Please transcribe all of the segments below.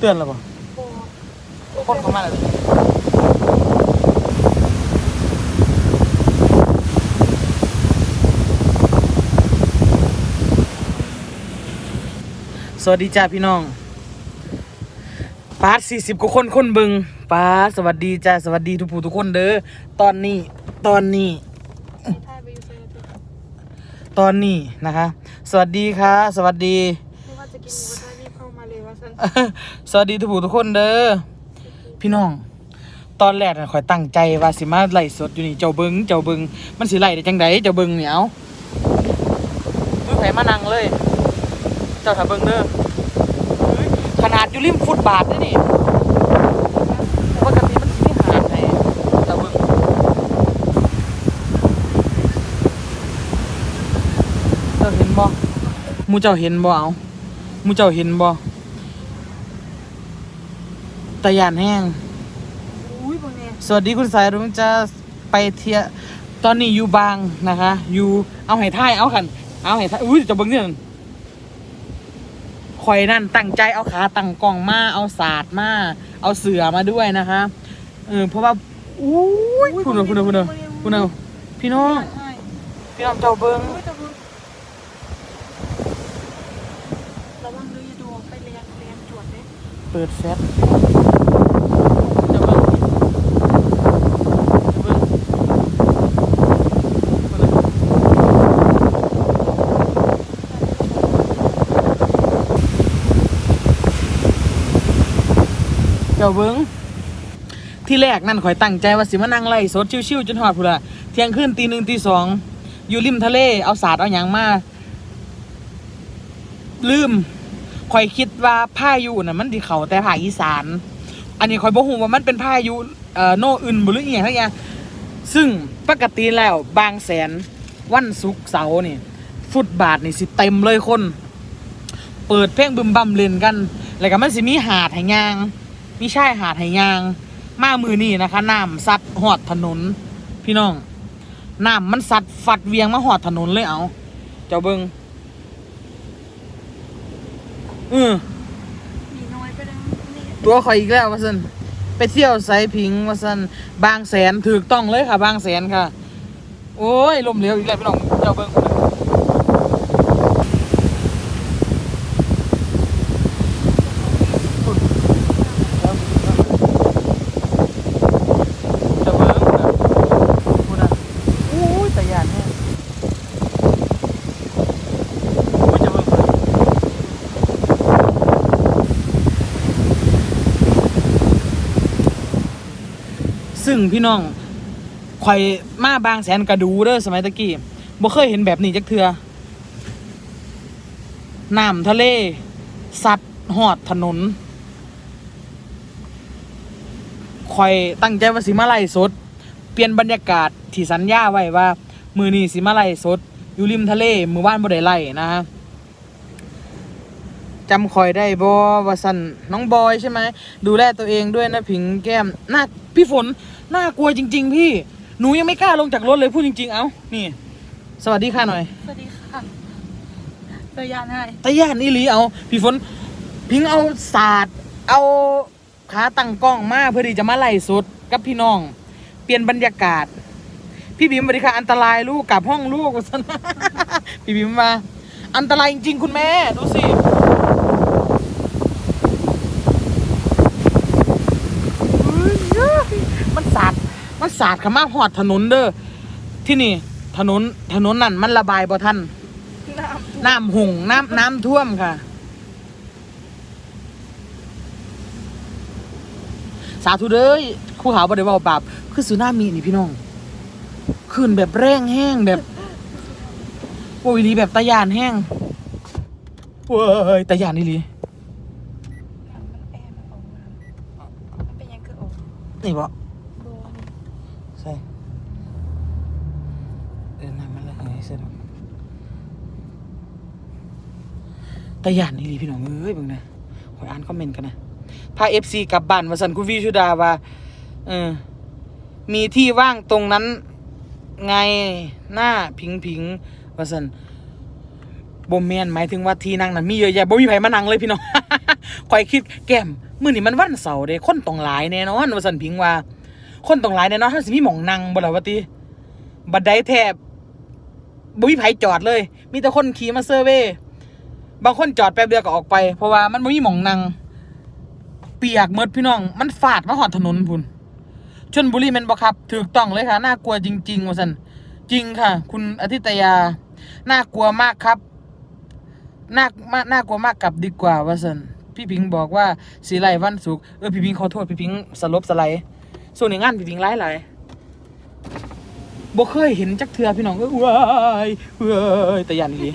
เตือนแล้วบ่โอ้คนเข้ามาแล้วดิสวัสดีจ้าพี่น้องปาร์ตสี่สิบกว่าคนคนเบิงปาร์ตสวัสดีจ้าสวัสดีทุกผู้ทุกคนเด้อตอนนี้ตอนนี้ถ่ายไปอยู่เซอร์ติตอนนี้นะคะ สวัสดีค่ะ สวัสดี เข้ามาเลยว่าฉันสวัสดีทุกผู้ทุกคนเด้อพี่น้อง ตอนแรกน่ะข่อยตั้งใจว่าสิมาไล่สดอยู่นี่เจ้าเบิงเจ้าเบิงมันสิไล่ได้จังไดเจ้าเบิงเนี่ยวมือไผมานั่งเลย เจ้าถ้าเบิงเด้อขนาดอยู่ริมฟุตบาทนี่นี่ปกติมันสิมีหาดให้เจ้าเบิงเจ้าเห็นบ่หมูเจ้าเห็นบ่เอา มูเจ้าเห็นบ่ตะยานแห้ง อุ้ยบางเนี่ยสวัสดีคุณสายรุ้งจะไปเที่ยวตอนนี้อยู่บางนะคะ อยู่เอาให้ท่ายเอาขัน เอาให้ท่ายอุ้ยจะเบิ้งเนี่ยคอยนั่นตั้งใจเอาขาตั้งกล้องมาเอาศาสตร์มาเอาเสือมาด้วยนะคะเออเพราะว่าอุ้ยคุณเอาคุณเอาคุณเอาคุณเอาพี่น้องใช่พี่น้องเจ้าเบิ้ง อุ้ยแต่คือระวังดูอย่าดูไปเรียนเรียนจวดเด้ เปิดแฟลชเจ้าเบิ้งเจ้าเบิงเจ้าเบิ้งที่แรกนั่นข่อยตั้งใจว่าสิมานั่งไล่สดชิวๆจนหอดพุ่นละเที่ยงคืนตีหนึ่งตีสองอยู่ริมทะเลเอาสาดเอาหยังมาลืม ข่อยคิดว่าพายุน่ะมันที่เขาแต่ภาคอีสาน อันนี้ข่อยบ่ฮู้ว่ามันเป็นพายุเอ่อโนอื่นบ่หรืออีหยังทั้งอย่างซึ่งปกติแล้วบางแสนวันศุกร์เสาร์นี่ ฟุตบาทนี่สิเต็มเลยคน เปิดเพลงบึมบัมเล่นกัน แล้วก็มันสิมีหาดให้ยาง มีชายหาดให้ยาง มามือนี่นะคะน้ำซัดหอดถนน พี่น้องน้ำมันซัดฟัดเวียงมาหอดถนนเลยเอา เจ้าเบิง ออมีน้อยไปดังนี่ตัวข่อยอีกแล้วว่าสันไปเที่ยวไซพิงว่าสันบางแสนถูกต้องเลยค่ะ บางแสนค่ะ โอ้ยลมเหลวอีกแล้วพี่น้องเจ้าเบิงเจ้าเบิงแบบพูดนะโอ้ยแต่ยานแน่โอ้ยเจ้าเบิงเพิ่น ซึ่ งพี่น้องข่อยมาบางแสนกระดูเด้อสมัยตะกี้บ่เคยเห็นแบบนี้จักเทือน้ำทะเล สัตว์หอดถนนข่อยตั้งใจว่าสิมาไล่สด เปลี่ยนบรรยากาศที่สัญญาไว้ว่า มือนี้สิมาไล่สด อยู่ริมทะเล มือบ้านบ่ได้ไล่นะฮะจำข่อยได้บ่ว่าสันน้องบอยใช่ไหม ดูแลตัวเองด้วยนะผิงแก้มน้าพี่ฝน น่ากลัวจริง ๆ พี่หนูยังไม่กล้าลงจากรถเลยพูดจริง ๆ เอ้านี่ สวัสดีค่ะหน่อยสวัสดีค่ะเตยยานให้ตะย่านนี่ลีเอาพี่ฝนพิงเอาศาสตร์เอาขาตั้งกล้องมาเพื่อที่จะมาไล่สดกับพี่น้อง เปลี่ยนบรรยากาศ พี่บิมสวัสดีค่ะอันตรายลูกกลับห้องลูกว่าซั่นพี่บิมมา อันตรายจริงๆคุณแม่ดูสิ มันสาด มันสาดขามาหอดถนนเด้อที่นี่ถนนถนนนั่นมันระบายบ่ทันน้ำน้ำหุงน้ำน้ำท่วมค่ะ สาธุเด้ยครู่หาบ่ได้เว่าปราบคือสุนามีนี่พี่น้องขึ้นแบบแรงแห้งแบบโอ้ยลีแบบตะยานแห้งเว้ยตะยานนี่ลีมันแอร์มันออกมามันเป็นยังคือออก นี่บ่ โบน ใช่เออน้ำมันละเหยเสร็จแล้ว ตะยานนี่ลีพี่น้องเอ้ยเบิ่งนะขอยอ่านคอมเมนต์กันนะพาเอฟซีกลับบ้านวาสันคุณวีชุดาว่าเออมีที่ว่างตรงนั้น ไงหน้าพิงพิงวาสันบ่แมนหมายถึงว่าที่นั่งนั้นมีเยอะแยะบ่มีไผมานั่งเลยพี่น้องข่อยคิดแก้มมื้อนี้มันวันเสาร์เด้คนต้องหลายแน่นอนว่าซั่นพิงว่า คนต้องหลายแน่นอนเฮาสิมีหม่องนั่งบ่ล่ะว่าติบัดใดแทบบ่มีไผจอดเลย มีแต่คนขี่มาเซอร์เวย์ บางคนจอดแป๊บเดียวก็ออกไป เพราะว่ามันบ่มีหม่องนั่งเปียกหมดพี่น้อง มันฟาดมาหอดถนนพุ่นชนบุรีแม่นบ่ครับถูกต้องเลยค่ะน่ากลัวจริงๆว่าซั่นจริงค่ะ คุณอาทิตยา น่ากลัวมากครับน่ามากน่ากลัวมากกลับดีกว่าว่าสันพี่พิงบอกว่าสีไรวันศุกเออพี่พิงขอโทษพี่พิงสลบสไลด์ส่วนในงานพี่พิงไล่หลาย บ่เคยเห็นจักเทือพี่น้องเอ้ยว้ายเว้ยแต่ยันดี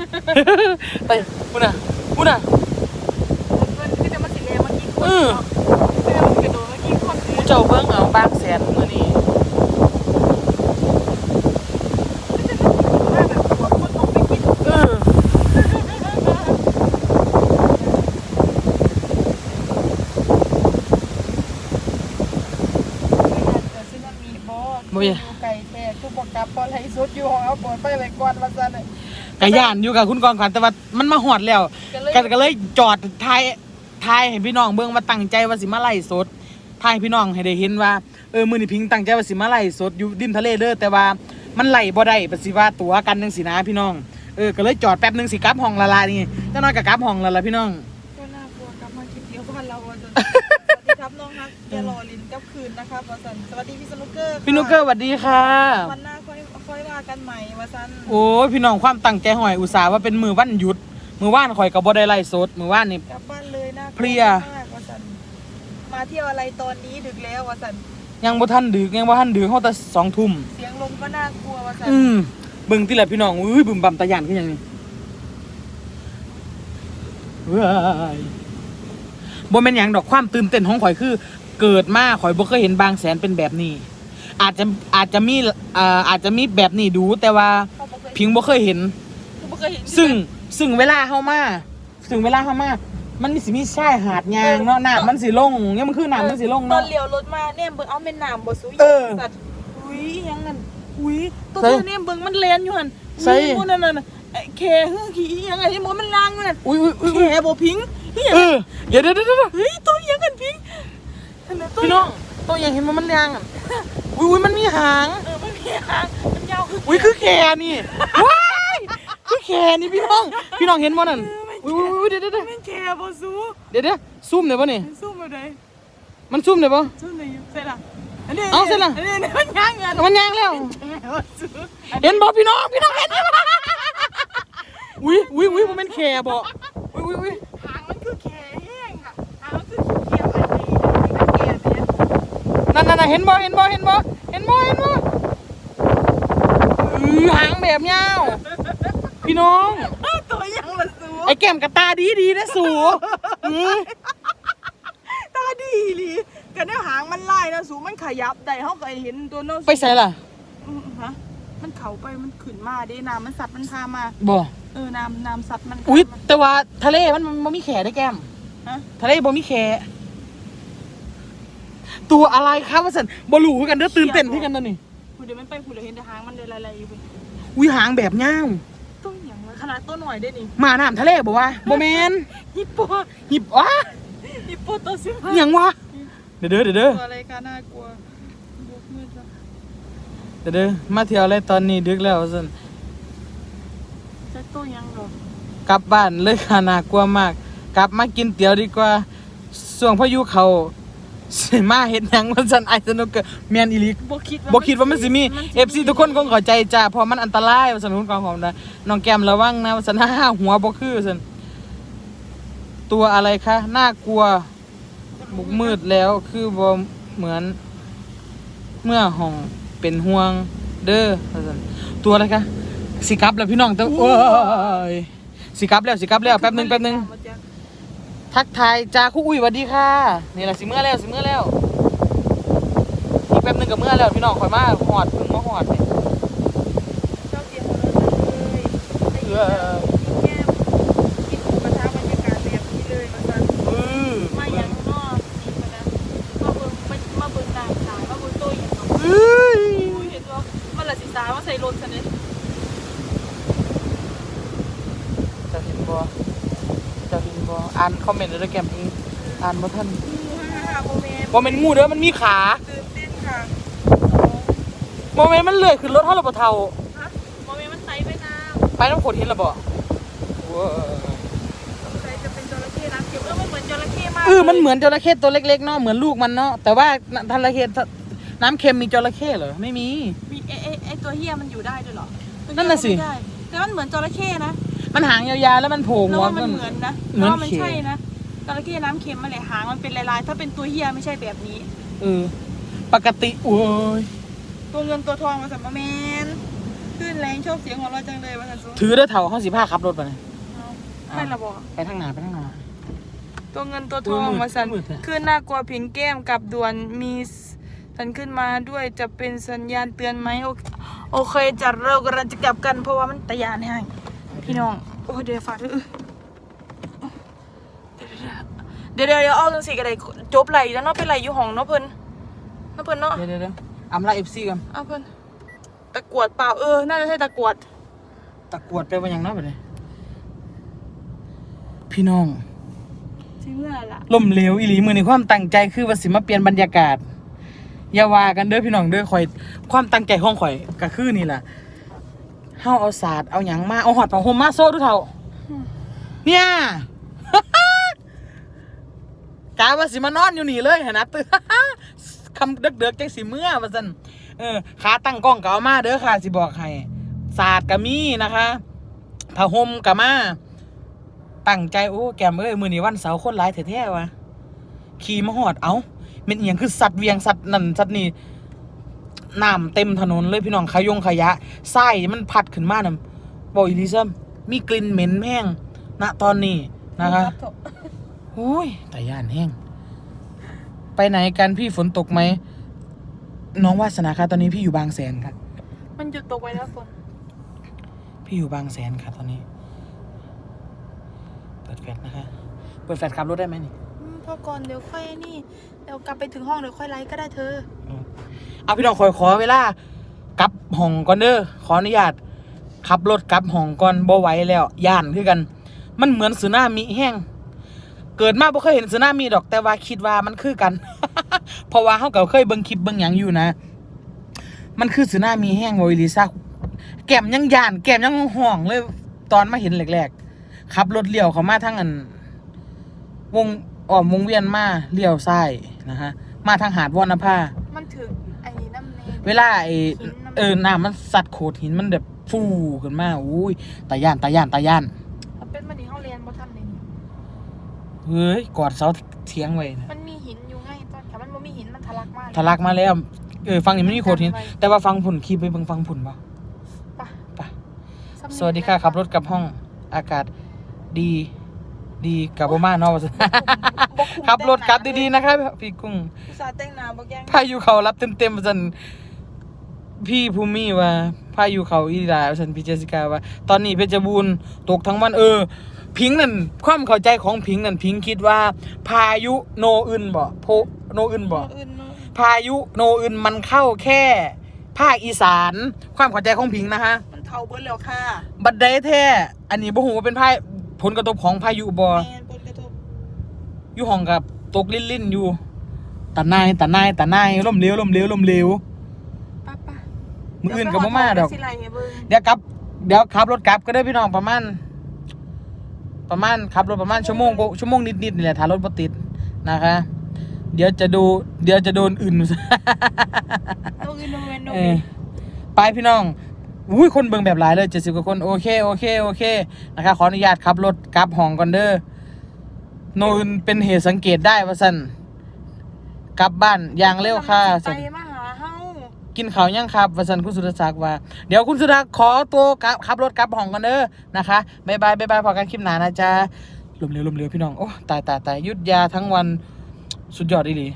แต่พูดน่ะพูดน่ะมันคือจะมาสิเลมากินคนเออเสื้อมันกระโดดมากินคนคือผู้เจ้าเบิ่งเอาบางแสนมื้อนี้มันจะมาแบบหัวคนต้องไปกิน เออ แต่ซึ่งมันมีบอสอยู่ไก่แท้ ทุกบอกกลับพอไรสุดอยู่ของเอาปวดไปไว้ก่อนว่าซั่นน่ะกะย่านอยู่กับคุณกองขวัญแต่ว่ามันมาหอดแล้วก็เลยก็ก็เลยจอดทายทายให้พี่น้องเบิ่งมาตั้งใจว่าสิมาไล่สดทายให้พี่น้องให้ได้เห็นว่าเออมื้อนี้พิงตั้งใจว่าสิมาไล่สดอยู่ริมทะเลเด้อแต่ว่ามันไล่บ่ได้ปสิว่าตัวกันจังสินะพี่น้องเออก็เลยจอดแป๊บหนึงสิกลับห้องละลายนี่จังน้อยก็กลับห้องและล่ะพี่น้อง ก็น่ากลัวกลับมากินเดียวบ้านเราว่าซั่นสวัสดีครับน้องฮักอย่ารอลิ้นกับคืนนะครับว่าซั่นสวัสดีพี่สนุกเกอร์พี่นุกเกอร์สวัสดีค่ะ วันหน้าค่อยค่อยว่า กันใหม่ว่าซั่นโอ้ยพี่น้องความตั้งใจหอยอุตส่าห์ว่าเป็นมือวันหยุด มือว่านข่อยก็บ่ได้ไล่สด มือว่านนี่ กลับบ้านเลยนะเพลีย มากว่าซั่นมาเที่ยวอะไรตอนนี้ดึกแล้วว่าซั่นยังบ่ทันดึกยังบ่ทันดึกเฮาแต่2ทุ่มเสียงลมก็น่ากลัวว่าซั่นอืมเบิ่งติแหละพี่น้องอุ้ยบึมบํตะยานคือหยังนี่ว้ายบ่แม่นหยังดอกความตื่นเต้นของข่อยคือ เกิดมาข่อยบ่เคยเห็นบางแสนเป็นแบบนี้ อาจจะอาจจะมีเอ่ออาจจะมีแบบนี้ดูแต่ว่าเขาบ่เคยพิงบ่เคยเห็น เขาบ่เคยเห็นซึ่งซึ่งเวลาเฮามาซึ่งเวลาเฮามา มันมีสิมีชายหาดยางเนาะน้ำมันสิลงเนี่ยมันคือน้ำมันสิลงตอเนาะ นเลี้ยวรถมาเนี่ยเบิ่งเอาแม่น้ำบ่สู้เออสัตว์อุ้ยยังนั่นอุ้ยตัวใส่เธอเนี่ยเบิ่งมันเลนอยู่หั่นใส่ มีหมู่นั่นน่ะไอ้เคฮือขี้ยังไงที่หมมันล้างอยู่นั่นอุ้ยอุ้ยอุ้ยแขบ่พิงเฮียเออเดี๋ยวเดี๋ยวเดี๋ยวเดี๋ยวเฮ้ยตัวยังกันพิงอันนั้นตัวพี่น้องตัวอย่างเห็นมันมันยางอะ อุ้ยอุ้ยมันมีหาง เออมันมีหางมันยาวคืออุ้ยคือแคนี่ว้ายคือแคนี่พี่น้อง พี่น้องเห็นบ่นั่นอุ้ยอุ้ยอุ้ยเดี๋ยวเดี๋ยวเดี๋ยวมันแคบ่สู้เดี๋ยวเดี๋ยวซูมได้ป่ะนี่มันสู้บ่ได้มันซูมได้ป่ะสู้ได้อยู่เสร็จละอันนี้เอาเสร็จละอันนี้มันย่างเงินมันยางแล้วแคบ่สู้เห็นบ่พี่น้องพี่น้องเห็นบ่อุ้ยอุ้ยอุ้ยมันเป็นแคบ่อุ้ยอุ้ยอุ้ย หางมันคือแคแห้งค่ะหางมันคือเขียวๆอันนี้อันนี้ก็แคเนี่ย นั่นนั่นนั่นเห็นบ่เห็นบ่เห็นบ่เห็นบ่เห็นบ่อือหางแบบยาวพี่น้องตัวยังมาสู้ไอ้แก้มกับตาดีดีนะสูอือตาดีอีหลีกันเนี่ยหางมันไล่นะสูมันขยับได้เขาก็เห็นตัวโน้นไปใส่ล่ะอืมฮะมันเขาไปมันขึ้นมาเด้น้ำมันสัตว์มันพามาบ่เออน้ำน้ำสัตว์มันอุ้ยพามาแต่ว่าทะเลมันมันบ่มีแขได้แก้มฮะทะเลบ่มีแข ตัวอะไรครับว่าซั่นบ่รู้คือกันเด้อตื่นเต้นคือกันเด้อนี่พูดเดี๋ยวมันไปพูดเดี๋ยวเห็นแต่หางมันเดินอะไรอยู่พุ่นอุ้ยหางแบบยาวต้นอย่างวะขนาดต้นหน่อยได้นี่หมาน้ำทะเลบ่วะบ่แม่นฮิปโปหิบว้าฮิปโปตัวซิมอหยังวะเดี๋ยวเด้อเดี๋ยวเด้อตัวอะไรคะน่ากลัวบุกมืดแล้วเดี๋ยวเด้อมาเที่ยวอะไรตอนนี้ดึกแล้วว่าซั่นจะตัวยังเหรอกลับบ้านเลยค่ะน่ากลัวมาก กลับมากินเตี๋ยวดีกว่าช่วงพายุเขา สิมาเฮ็ดหยังว่าซั่นไอ้สนุกเกอร์แม่นอีหลีบ่คิดบ่คิดว่ามันสิมี FC ทุกคนคงเข้าใจจ้าเพราะมันอันตรายว่าซั่นคุณกองหอมนะน้องแก้มระวังนะว่าซั่นห้าหัวบ่คือว่าซั่นตัวอะไรคะน่ากลัวบุกมืดแล้วคือบ่เหมือน เมื่อห้องเป็นห่วงเด้อว่าซั่นตัวอะไรคะสิกลับแล้วพี่น้องแต่โอ้ยสิกลับแล้วสิกลับแล้วแป๊บหนึงแป๊บหนึง ทักทายจ้าครู่อุ้ยสวัสดีค่ะนี่แหละสิเมื่อแล้วสิเมื่อแล้วอีกแป๊บหนึงกับเมื่อแล้วพี่น้องคอยมาหอดเพิ่งมาหอดนี่เจ้าเตรียมรถเลยไปกินน้ำกินแก้มกินหมูกระทะบรรยากาศแบบนี้เลยมาสั่นอือมาอย่างนอกนี่มานะมาเบิ่งมามาเบิ่งนางสายมาเบิ่งตัวอย่างเนาะเอ้ยอุ้ยเห็นว่ามันละสิสาว่าใส่รถซะเนี่ยจะเห็นบ่จะเห็นบ่ อ่านคอมเมนต์แล้วแกมอ่านบ่ทันมีหโมเมนต์บ่แม่นงูเด้อมันมีขาตื่นเต้นค่ะบ่แม่นมันเลื้อยขึ้นรถเฮาแล้วบ่เท่าฮะโมเมนต์มันไตไปน้ไปน้ำโขดหินแล้วบ่ว้าำสงสัยจะเป็นจระเข้น้ำเค็มเออมันเหมือนจระเข้มากเออมันเหมือนจระเข้ตัวเล็กๆเนาะเหมือนลูกมันเนาะแต่ว่าจระเข้น้ำเค็มมีจระเข้เหรอไม่มี มีไอไอไอตัวเฮียมันอยู่ได้ด้วยเหรอตัวเหี้ยนั่นน่ะสิ ไม่ได้แต่มันเหมือนจระเข้นะ มันหางยาวๆแล้วมันโผล่แล้วหัวว่ามันขึ้น เหมือนนะเหมือนแล้วว่ามันเข็ม ใช่นะจระเข้น้ำเค็มมันแหละหางมันเป็นลายๆ ถ้าเป็นตัวเฮียไม่ใช่แบบนี้ เออ ปกติโอ้ยตัวเงินตัวทองมาสัมมาแมนขึ้นแรงชอบเสียงของเราจังเลยมาสันสูถือเด้อเท่าห้องสิผ้าขับรถไปเลยเอาไม่ละบอกไปทางหน้าไปทางหน้าตัวเงินตัวทองมืดมาสันมืดอะ ขึ้นน่ากลัวผิงแก้มกับด่วนมีสันขึ้นมาด้วยจะเป็นสัญญาณเตือนไหมโอเคโอเคจัดเรากำลังจะกลับกันเพราะว่ามันตะยานให้ พี่น้อง โอ้ยเดี๋ยวฝากด้วยเดี๋ยวเดี๋ยวเดี๋ยวเอาจังสิกันเลยจบไหลแล้วเนาะเป็นไหลอยู่ห้องเนาะเพิ่นเนาะเพิ่นเนาะเดี๋ยวเดี๋ยวเดี๋ยวอำลาเอฟซีกันเอาเพิ่นตะกรวดเปล่าเออ น่าจะใช่ตะกรวด ตะกรวดไปว่าหยังเนาะไปเลยพี่น้องจริงเมื่อล่ะล่มเหลวอีหลีมือในความตั้งใจคือว่าสิมาเปลี่ยนบรรยากาศอย่าว่ากันเด้อพี่น้องเด้อข่อย ความตั้งใจของข่อยก็คือนี่แหละ เฮาเอาศาสตร์เอาหยังมาเอาหอดผ้าห่มมาโซ่ดูเท่า เนี่ย กาว่าสิมานอนอยู่นี่เลยเห็นนะตื่น คำเด็กๆจังสิเมื่อว่าซั่นเออขาตั้งกล้องก็เอามาเด้อค่ะสิบอกให้ศาสตร์ก็มีนะคะผ้าห่มก็มาตั้งใจโอ้แกมเอ้ยมือนี้วันเสาร์คนหลายแท้ๆวะขี่มาหอดเอ้าเม็นอหย่างคือสัตว์เวียงสัตว์นั่นสัตว์นี่ น้ำเต็มถนนเลยพี่น้องขยงขยะไส้มันพัดขึ้นมาน่ะบอกอีลิซัมมีกลิ่นเหม็นแห้งณตอนนี้นะคะโอ้ยแต่ย่านแห้งไปไหนกันพี่ฝนตกไหมน้องวาสนาคะตอนนี้พี่อยู่บางแสนค่ะมันหยุดตกไปแล้วฝนพี่อยู่บางแสนค่ะตอนนี้ เปิดแฟลชนะคะ เปิดแฟลชขับรถได้ไหมนี่อืมพอก่อนเดี๋ยวค่อยนี่ เดี๋ยวกลับไปถึงห้องเดี๋ยวค่อยไลฟ์ก็ได้เธอ เอาพี่น้องคอยขอเวลากลับห้องก่อนเด้อขออนุญาตขับรถกลับห้องก่อนบ่ไหวแล้วย่านคือกัน มันเหมือนสึนามิแห้งเกิดมาบ่เคยเห็นสึนามิดอกแต่ว่าคิดว่ามันคือกัน เพราะว่าเฮาก็เคยเบิ่งคลิปเบิ่งหยังอยู่นะ มันคือสึนามิแห้งโวยลิซ่าแก้มยังย่าน แก้มยังห่องเลย ตอนมาเห็นแรกๆขับรถเลี้ยวเข้ามาทางอัน วงอ้อมวงเวียนมาเลี้ยวซ้ายนะฮะมาทางหาดวรรณภามันถึงไอ้น้ำ เนยเวลาไอ้หินน้ำเออน้ำมันสัดโขดหินมันแบบฟูขึ้นมาอุ้ยตาย่านตาย่านตาย่านมันเป็นมันนี่ห้องเรียนบ่ทันเลยนี่เฮ้ยกอดเสาเทียงไว้นะมันมีหินอยู่ไงตอนแต่มันบ่มีหินมันทะลักมากทะลักมาแล้วเออฟังนี่มันมีโขดหินแต่ว่าฟังผุ่นคีบไปเบิ่งฟังผุ่นป่ะปะไปสวัสดีค่ะขับรถกลับห้องอากาศดี ดีกับบ่มาเนาะว่าซั่นขับรถกลับดีๆนะครับพี่กุ้ง ๆอุตส่าห์แต่งหน้าบ่แกล้ง พายุเขารับเต็มๆว่าซั่น พี่ภูมิว่าพายุเขาอีหลาว่าซั่นพี่เจสสิกาว่า ตอนนี้เพชรบูรณ์ตกทั้งวันเออ พิงค์นั่นความเข้าใจของพิงค์นั่นพิงค์คิดว่า พายุโนอื่นบ่โพโนอื่นบ่อื่นเนาะพายุโนอื่นมันเข้าแค่ ภาคอีสาน ความเข้าใจของพิงค์นะฮะ มันเท่าเบิดแล้วค่ะบัดใดแท้อันนี้บ่ฮู้ว่าเป็นพายผลกระทบของพายุบ่แม่นผลกระทบอยู่ห้องกับตกลิ่นๆอยู่ตาหนายตาหนายตาหนายล่มเหลวล่มเหลวล่มเหลวป้าป้า มื้ออื่นก็บ่มาดอก สิไลให้เบิ่งเดี๋ยวกลับ เดี๋ยวขับรถกลับก็ได้พี่น้องประมาณ ประมาณขับรถประมาณชั่วโมงกว่าชั่วโมงนิดๆนี่แหละถ้ารถบ่ติดนะคะ เดี๋ยวจะดู เดี๋ยวจะโดนอื่นโนอื่นโนเวนโนเอเวอนไปพี่น้องอุ้ยคนเบิ่งแบบหลายเลยเจ็ดสิบกว่าคนโอเคโอเคโอเคนะคะขออนุญาตขับรถกลับห้องก่อนเด้อโนอื่นเป็นเหตุสังเกตได้ว่าสั่นกลับบ้านอย่างเร็วค่ะ ไปสั่นมาหาเฮา กินข้าวยังครับวันสันคุณสุรศักดิ์ว่า เดี๋ยวคุณสุรศักดิ์ขอตัวกลับขับรถกลับห้องกันเด้อนะคะบายบายบายบายพอกันคลิปหนานะจ๊ะลมเร็วลมเร็วพี่น้องโอ้ตายตายตายยุดยาทั้งวันสุดยอดอีหลี